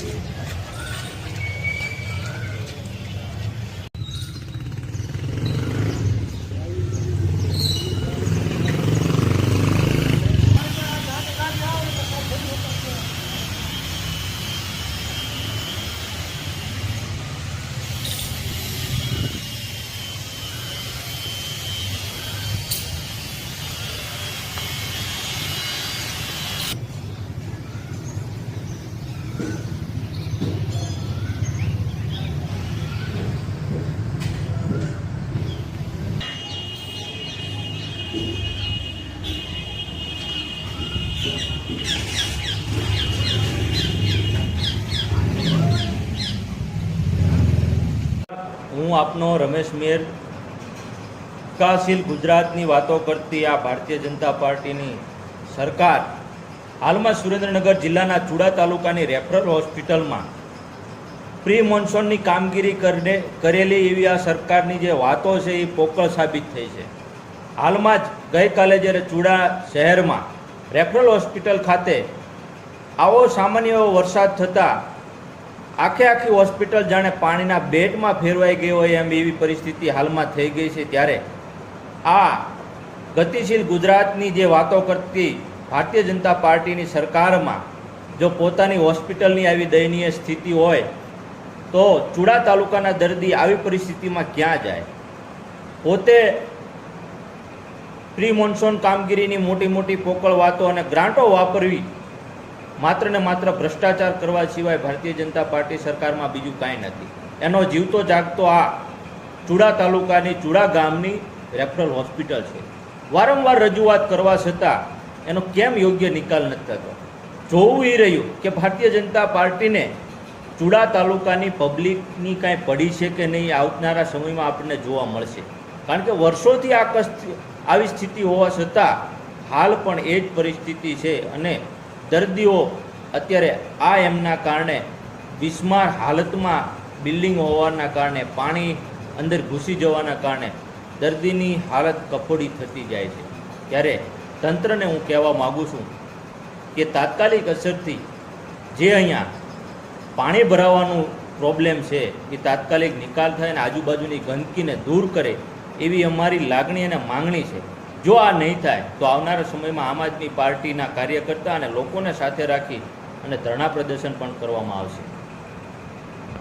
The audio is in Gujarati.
ああ。હું આપનો રમેશ મેર, વિકાસશીલ ગુજરાતની વાતો કરતી આ ભારતીય જનતા પાર્ટીની સરકાર, હાલમાં સુરેન્દ્રનગર જિલ્લાના ચુડા તાલુકાની રેફરલ હોસ્પિટલમાં પ્રી મોન્સોનની કામગીરી કરીને કરેલી એવી આ સરકારની જે વાતો છે એ પોકળ સાબિત થઈ છે. હાલમાં જ ગઈકાલે જ્યારે ચુડા શહેરમાં રેફરલ હોસ્પિટલ ખાતે આવો સામાન્ય વરસાદ થતાં આખે આખી હોસ્પિટલ જાણે પાણીના બેટમાં ફેરવાઈ ગઈ હોય એમ એવી પરિસ્થિતિ હાલમાં થઈ ગઈ છે ત્યારે આ ગતિશીલ ગુજરાતની જે વાતો કરતી ભારતીય જનતા પાર્ટીની સરકારમાં જો પોતાની હોસ્પિટલની આવી દયનીય સ્થિતિ હોય તો ચુડા તાલુકાના દર્દી આવી પરિસ્થિતિમાં ક્યાં જાય? પોતે પ્રી મોન્સૂન કામગીરીની મોટી મોટી પોકળ વાતો અને ગ્રાન્ટો વાપરવી માત્ર ને માત્ર ભ્રષ્ટાચાર કરવા સિવાય ભારતીય જનતા પાર્ટી સરકારમાં બીજું કાંઈ નથી. એનો જીવતો જાગતો આ ચુડા તાલુકાની ચુડા ગામની રેફરલ હોસ્પિટલ છે. વારંવાર રજૂઆત કરવા છતાં એનો કેમ યોગ્ય નિકાલ નથી થતો? જોવું એ રહ્યું કે ભારતીય જનતા પાર્ટીને ચુડા તાલુકાની પબ્લિકની કાંઈ પડી છે કે નહીં આવનારા સમયમાં આપણને જોવા મળશે. કારણ કે વર્ષોથી આ આવી સ્થિતિ હોવા છતાં હાલ પણ એ જ પરિસ્થિતિ છે અને દર્દીઓ અત્યારે આ એમના કારણે વિસ્માર હાલતમાં બિલ્ડિંગ હોવાના કારણે, પાણી અંદર ઘૂસી જવાના કારણે દર્દીની હાલત કફોડી થતી જાય છે. ત્યારે તંત્રને હું કહેવા માગું છું કે તાત્કાલિક અસરથી જે અહીંયા પાણી ભરાવાનું પ્રોબ્લેમ છે એ તાત્કાલિક નિકાલ થાય અને આજુબાજુની ગંદકીને દૂર કરે. એવી અમારી લાગણી અને માંગણી છે. જો આ નહીં થાય, તો આવનારા સમયમાં આમ આદમી પાર્ટીના કાર્યકર્તા અને લોકોને સાથે રાખી અને ધરણા પ્રદર્શન પણ કરવામાં આવશે.